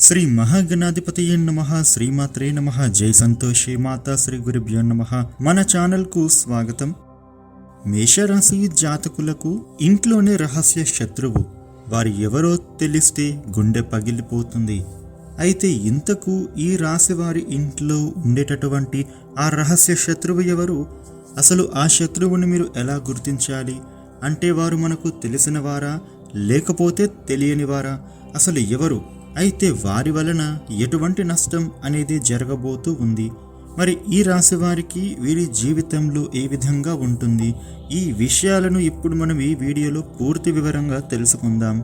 శ్రీ మహాగణాధిపతి నమ శ్రీమాత్రే నమ జై సంతోషి మాతా శ్రీ గురుభ్యో నమ. మన ఛానల్కు స్వాగతం. మేషరాశి జాతకులకు ఇంట్లోనే రహస్య శత్రువు. వారు ఎవరో తెలిస్తే గుండె పగిలిపోతుంది. అయితే ఇంతకు ఈ రాశి వారి ఇంట్లో ఉండేటటువంటి ఆ రహస్య శత్రువు ఎవరు? అసలు ఆ శత్రువుని మీరు ఎలా గుర్తించాలి? అంటే వారు మనకు తెలిసిన వారా లేకపోతే తెలియని వారా అసలు ఎవరు? అయితే వారి వలన ఎటువంటి నష్టం అనేది జరగబోతూ ఉంది. మరి ఈ రాశి వారికి వీరి జీవితంలో ఏ విధంగా ఉంటుంది? ఈ విషయాలను ఇప్పుడు మనం ఈ వీడియోలో పూర్తి వివరంగా తెలుసుకుందాం.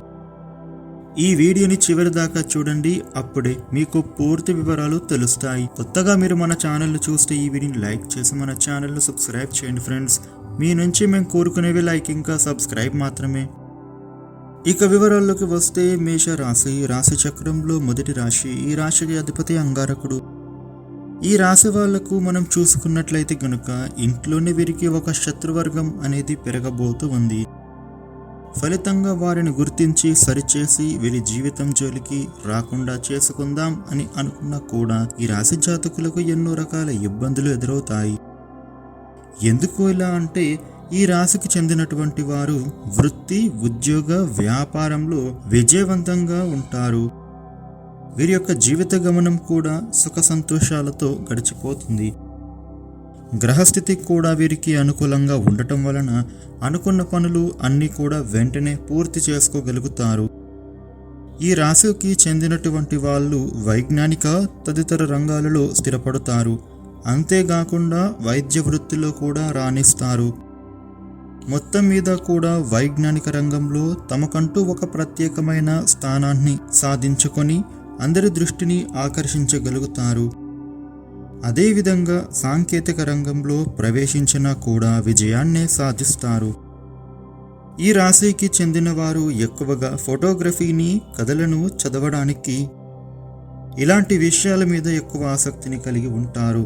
ఈ వీడియోని చివరి దాకా చూడండి. అప్పుడే మీకు పూర్తి వివరాలు తెలుస్తాయి. కొత్తగా మీరు మన ఛానల్ చూస్తే ఈ వీడియోని లైక్ చేసి మన ఛానల్ను సబ్స్క్రైబ్ చేయండి ఫ్రెండ్స్. మీ నుంచి మేము కోరుకునేవి లైక్ ఇంకా సబ్స్క్రైబ్ మాత్రమే. ఇక వివరాల్లోకి వస్తే మేష రాశి రాశి చక్రంలో మొదటి రాశి ఈ రాశికి అధిపతి అంగారకుడు. ఈ రాశి వాళ్ళకు మనం చూసుకున్నట్లయితే గనుక ఇంట్లోనే వీరికి ఒక శత్రువర్గం అనేది పెరగబోతూ ఉంది. ఫలితంగా వారిని గుర్తించి సరిచేసి వీరి జీవితం జోలికి రాకుండా చేసుకుందాం అని అనుకున్నా కూడా ఈ రాశి జాతకులకు ఎన్నో రకాల ఇబ్బందులు ఎదురవుతాయి. ఎందుకు ఇలా అంటే ఈ రాశికి చెందినటువంటి వారు వృత్తి ఉద్యోగ వ్యాపారంలో విజయవంతంగా ఉంటారు. వీరి యొక్క జీవిత గమనం కూడా సుఖ సంతోషాలతో గడిచిపోతుంది. గ్రహస్థితి కూడా వీరికి అనుకూలంగా ఉండటం వలన అనుకున్న పనులు అన్నీ కూడా వెంటనే పూర్తి చేసుకోగలుగుతారు. ఈ రాశికి చెందినటువంటి వాళ్ళు వైజ్ఞానిక తదితర రంగాలలో స్థిరపడతారు. అంతేకాకుండా వైద్య వృత్తిలో కూడా రాణిస్తారు. మొత్తం మీద కూడా వైజ్ఞానిక రంగంలో తమకంటూ ఒక ప్రత్యేకమైన స్థానాన్ని సాధించుకొని అందరి దృష్టిని ఆకర్షించగలుగుతారు. అదేవిధంగా సాంకేతిక రంగంలో ప్రవేశించినా కూడా విజయాన్నే సాధిస్తారు. ఈ రాశికి చెందిన వారు ఎక్కువగా ఫోటోగ్రఫీని కథలను చదవడానికి ఇలాంటి విషయాల మీద ఎక్కువ ఆసక్తిని కలిగి ఉంటారు.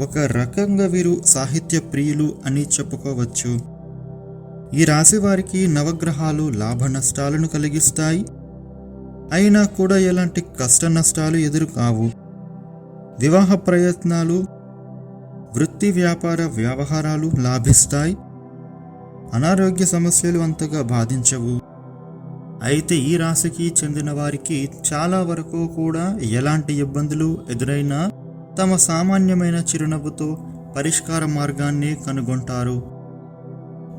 ఒక రకంగా వీరు సాహిత్య ప్రియులు అని చెప్పుకోవచ్చు. ఈ రాశి వారికి నవగ్రహాలు లాభ నష్టాలను కలిగిస్తాయి. అయినా కూడా ఎలాంటి కష్ట నష్టాలు ఎదురు కావు వివాహ ప్రయత్నాలు వృత్తి వ్యాపార వ్యవహారాలు లాభిస్తాయి. అనారోగ్య సమస్యలు అంతగా బాధించవు. అయితే ఈ రాశికి చెందిన వారికి చాలా వరకు కూడా ఎలాంటి ఇబ్బందులు ఎదురైనా తమ సామాన్యమైన చిరునవ్వుతో పరిష్కార మార్గాన్ని కనుగొంటారు.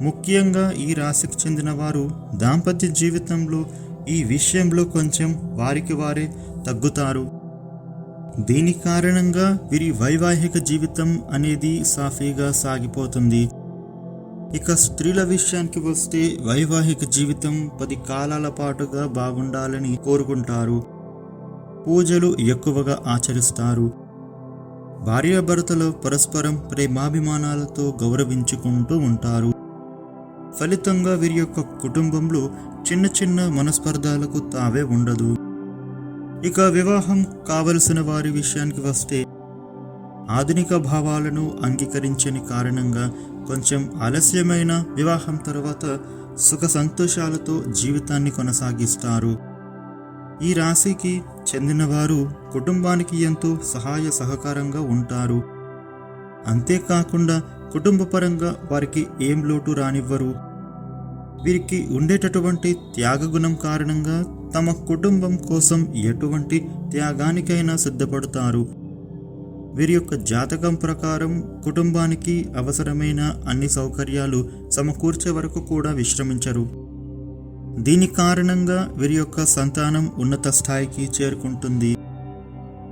ముఖ్యంగా ఈ రాశికి చెందిన వారు దాంపత్య జీవితంలో ఈ విషయంలో కొంచెం వారికి వారే తగ్గుతారు. దీని కారణంగా వీరి వైవాహిక జీవితం అనేది సాఫీగా సాగిపోతుంది. ఇక స్త్రీల విషయానికి వస్తే వైవాహిక జీవితం పది కాలాల పాటుగా బాగుండాలని కోరుకుంటారు. పూజలు ఎక్కువగా ఆచరిస్తారు. భార్యాభర్తలు పరస్పరం ప్రేమాభిమానాలతో గౌరవించుకుంటూ ఉంటారు. ఫలితంగా వీరి యొక్క కుటుంబంలో చిన్న చిన్న మనస్పర్ధాలకు తావే ఉండదు. ఇక వివాహం కావలసిన వారి విషయానికి వస్తే ఆధునిక భావాలను అంగీకరించని కారణంగా కొంచెం ఆలస్యమైన వివాహం తర్వాత సుఖ సంతోషాలతో జీవితాన్ని కొనసాగిస్తారు. ఈ రాశికి చెందినవారు కుటుంబానికి ఎంతో సహాయ సహకారంగా ఉంటారు. అంతేకాకుండా కుటుంబపరంగా వారికి ఏం లోటు రానివ్వరు. వీరికి ఉండేటటువంటి త్యాగగుణం కారణంగా తమ కుటుంబం కోసం ఎటువంటి త్యాగానికైనా సిద్ధపడతారు. వీరి యొక్క జాతకం ప్రకారం కుటుంబానికి అవసరమైన అన్ని సౌకర్యాలు సమకూర్చే వరకు కూడా విశ్రమించరు. దీని కారణంగా వీరి యొక్క సంతానం ఉన్నత స్థాయికి చేరుకుంటుంది.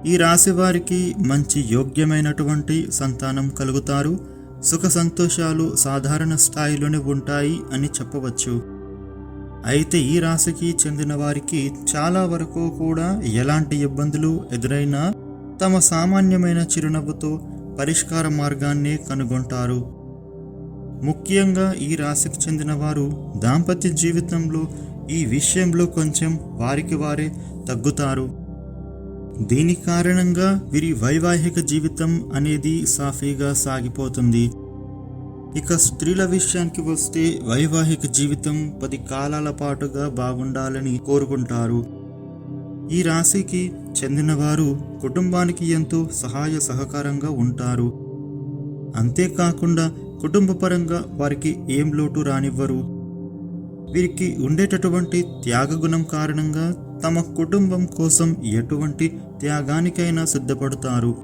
ఈ రాశి వారికి మంచి యోగ్యమైనటువంటి సంతానం కలుగుతారు. సుఖ సంతోషాలు సాధారణ స్థాయిలోనే ఉంటాయి అని చెప్పవచ్చు. అయితే ఈ రాశికి చెందిన వారికి చాలా వరకు కూడా ఎలాంటి ఇబ్బందులు ఎదురైనా తమ సామాన్యమైన చిరునవ్వుతో పరిష్కార మార్గాన్ని కనుగొంటారు. ముఖ్యంగా ఈ రాశికి చెందిన వారు దాంపత్య జీవితంలో ఈ విషయంలో కొంచెం వారికి వారే తగ్గుతారు. దీని కారణంగా వీరి వైవాహిక జీవితం అనేది సాఫీగా సాగిపోతుంది. ఇక స్త్రీల విషయానికి వస్తే వైవాహిక జీవితం పది కాలాల పాటుగా బాగుండాలని కోరుకుంటారు. ఈ రాశికి చెందినవారు కుటుంబానికి ఎంతో సహాయ సహకారంగా ఉంటారు. అంతేకాకుండా కుటుంబపరంగా వారికి ఏం లోటు రానివ్వరు. వీరికి ఉండేటటువంటి త్యాగగుణం కారణంగా తమ కుటుంబం కోసం ఎటువంటి త్యాగానికైనా సిద్ధపడతారు.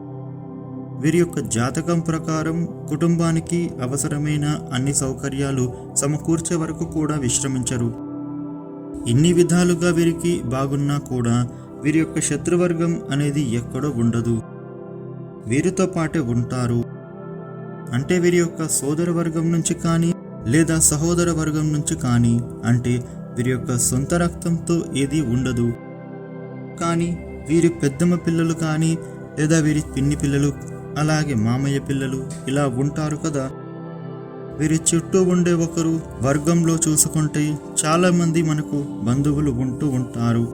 వీరి యొక్క జాతకం ప్రకారం కుటుంబానికి అవసరమైన అన్ని సౌకర్యాలు సమకూర్చే వరకు కూడా విశ్రమించరు. ఇన్ని విధాలుగా వీరికి బాగున్నా కూడా వీరి యొక్క శత్రువర్గం అనేది ఎక్కడో ఉండదు. వీరితో పాటే ఉంటారు. అంటే వీరి యొక్క సోదర వర్గం నుంచి కానీ లేదా సహోదర వర్గం నుంచి కానీ అంటే వీరి యొక్క సొంత రక్తంతో ఏది ఉండదు. కానీ వీరి పెద్దమ్మ పిల్లలు కానీ లేదా వీరి పిన్ని పిల్లలు అలాగే మామయ్య పిల్లలు ఇలా ఉంటారు కదా. వీరి చుట్టూ ఉండే ఒకరు వర్గంలో చూసుకుంటే చాలామంది మనకు బంధువులు ఉంటూ ఉంటారు.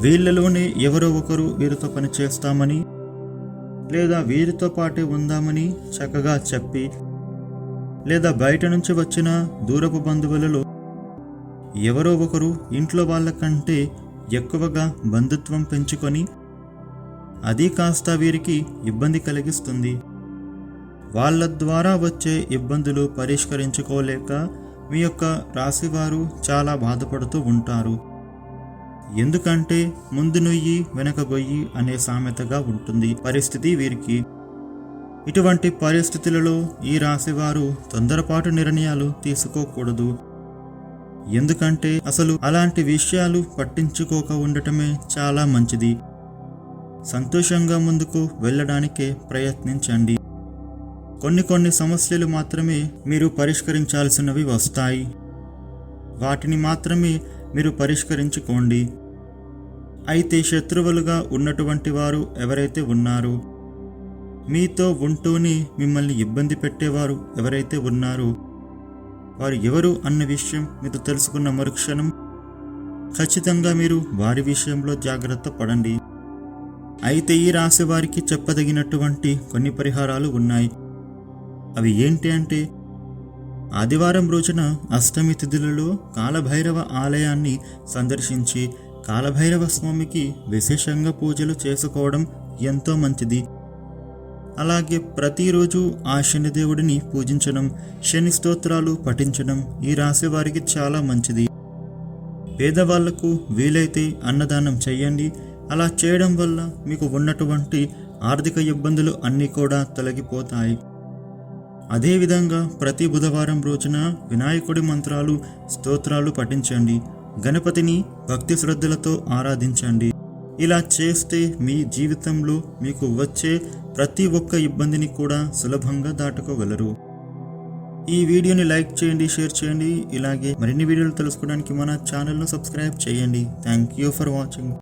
వీళ్ళలోనే ఎవరో ఒకరు వీరితో పని చేస్తామని లేదా వీరితో పాటే ఉందామని చక్కగా చెప్పి లేదా బయట నుంచి వచ్చిన దూరపు బంధువులలో ఎవరో ఒకరు ఇంట్లో వాళ్ళకంటే ఎక్కువగా బంధుత్వం పెంచుకొని అది కాస్త వీరికి ఇబ్బంది కలిగిస్తుంది. వాళ్ళ ద్వారా వచ్చే ఇబ్బందులు పరిష్కరించుకోలేక మీ యొక్క రాశివారు చాలా బాధపడుతూ ఉంటారు. ఎందుకంటే ముందు నొయ్యి వెనక గొయ్యి అనే సామెతగా ఉంటుంది. పరిస్థితి వీరికి. ఇటువంటి పరిస్థితులలో ఈ రాశివారు తొందరపాటు నిర్ణయాలు తీసుకోకూడదు. ఎందుకంటే అసలు అలాంటి విషయాలు పట్టించుకోక ఉండటమే చాలా మంచిది. సంతోషంగా ముందుకు వెళ్ళడానికే ప్రయత్నించండి. కొన్ని కొన్ని సమస్యలు మాత్రమే మీరు పరిష్కరించాల్సినవి వస్తాయి. వాటిని మాత్రమే మీరు పరిష్కరించుకోండి. అయితే శత్రువులుగా ఉన్నటువంటి వారు ఎవరైతే ఉన్నారో మీతో ఉంటూనే మిమ్మల్ని ఇబ్బంది పెట్టేవారు ఎవరైతే ఉన్నారో వారు ఎవరు అన్న విషయం మీరు తెలుసుకున్న మరుక్షణం ఖచ్చితంగా మీరు వారి విషయంలో జాగ్రత్త పడండి. అయితే ఈ రాశి వారికి చెప్పదగినటువంటి కొన్ని పరిహారాలు ఉన్నాయి. అవి ఏంటి అంటే ఆదివారం రోజున అష్టమి తిథులలో కాలభైరవ ఆలయాన్ని సందర్శించి కాలభైరవ స్వామికి విశేషంగా పూజలు చేసుకోవడం ఎంతో మంచిది. అలాగే ప్రతిరోజు ఆ శనిదేవుడిని పూజించడం శని స్తోత్రాలు పఠించడం ఈ రాశి వారికి చాలా మంచిది. పేదవాళ్ళకు వీలైతే అన్నదానం చేయండి. అలా చేయడం వల్ల మీకు ఉన్నటువంటి ఆర్థిక ఇబ్బందులు అన్నీ కూడా తొలగిపోతాయి. అదేవిధంగా ప్రతి బుధవారం రోజున వినాయకుడి మంత్రాలు స్తోత్రాలు పఠించండి. గణపతిని భక్తి శ్రద్ధలతో ఆరాధించండి. ఇలా చేస్తే మీ జీవితంలో మీకు వచ్చే ప్రతి ఒక్క ఇబ్బందిని కూడా సులభంగా దాటుకోగలరు. ఈ వీడియోని లైక్ చేయండి షేర్ చేయండి. ఇలాగే మరిన్ని వీడియోలు తెలుసుకోవడానికి మన ఛానల్ను సబ్స్క్రైబ్ చేయండి. Thank you for watching.